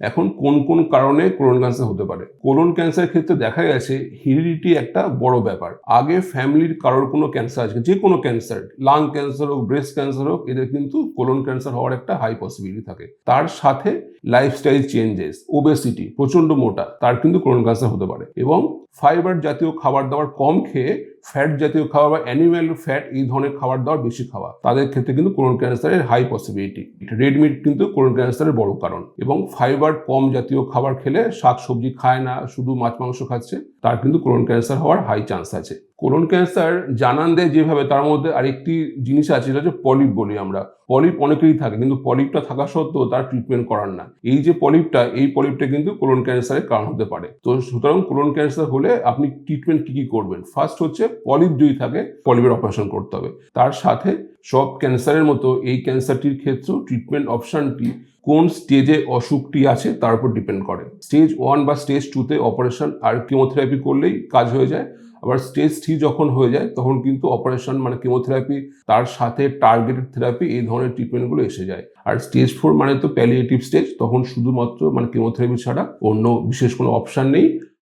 এখন কোন কোন কারণে কোলন ক্যান্সার হতে পারে? কোলন ক্যান্সার ক্ষেত্রে দেখা গেছে হিরিডিটি একটা বড় ব্যাপার। আগে ফ্যামিলির কারোর কোনো ক্যান্সার আছে যে কোনো ক্যান্সার লাং ক্যান্সার হোক ব্রেস্ট ক্যান্সার হোক, এদের কিন্তু কোলন ক্যান্সার হওয়ার একটা হাই পসিবিলিটি থাকে। তার সাথে লাইফস্টাইল চেঞ্জেস ওবেসিটি প্রচণ্ড মোটা, তার কিন্তু কোলন ক্যান্সার হতে পারে। এবং ফাইবার জাতীয় খাবার দাবার কম খেয়ে ফ্যাট জাতীয় খাবার বা অ্যানিম্যাল ফ্যাট এই ধরনের খাবার দাবার বেশি খাওয়া তাদের ক্ষেত্রে কিন্তু কোলন ক্যান্সারের হাই পসিবিলিটি রেড মিট কিন্তু কোলন ক্যান্সারের বড় কারণ। এবং ফাইবার কম জাতীয় খাবার খেলে শাক সবজি খায় না, শুধু মাছ মাংস খাচ্ছে, তার কিন্তু কোলন ক্যান্সার হওয়ার হাই চান্স আছে। কোলন ক্যান্সার জানান দেয় যেভাবে, তার মধ্যে আরেকটি জিনিস আছে যেটা হচ্ছে পলিপ বলি আমরা। পলিপ অনেকেরই থাকে, কিন্তু পলিপটা থাকা সত্ত্বেও তার ট্রিটমেন্ট করার না। এই যে পলিপটা এই পলিপটা কিন্তু কোলন ক্যান্সারের কারণ হতে পারে। তো সুতরাং কোলন ক্যান্সার হলে আপনি ট্রিটমেন্ট কি কি করবেন? ফার্স্ট হচ্ছে পলিপ যদি থাকে পলিপের অপারেশন করতে হবে। তার সাথে সব ক্যান্সারের মতো এই ক্যান্সারটির ক্ষেত্রেও ট্রিটমেন্ট অপশনটি কোন স্টেজে অসুখটি আছে, তার উপর ডিপেন্ড করে। স্টেজ ওয়ান বা স্টেজ টুতে অপারেশন আর কেমোথেরাপি করলেই কাজ হয়ে যায়। আবার স্টেজ থ্রি যখন হয়ে যায়, তখন কিন্তু অপারেশন মানে কেমোথেরাপি তার সাথে টার্গেটেড থেরাপি এই ধরনের ট্রিটমেন্টগুলো এসে যায়। আর স্টেজ ফোর মানে তো প্যালিয়েটিভ স্টেজ তখন শুধুমাত্র মানে কেমোথেরাপি ছাড়া অন্য বিশেষ কোনো অপশান নেই।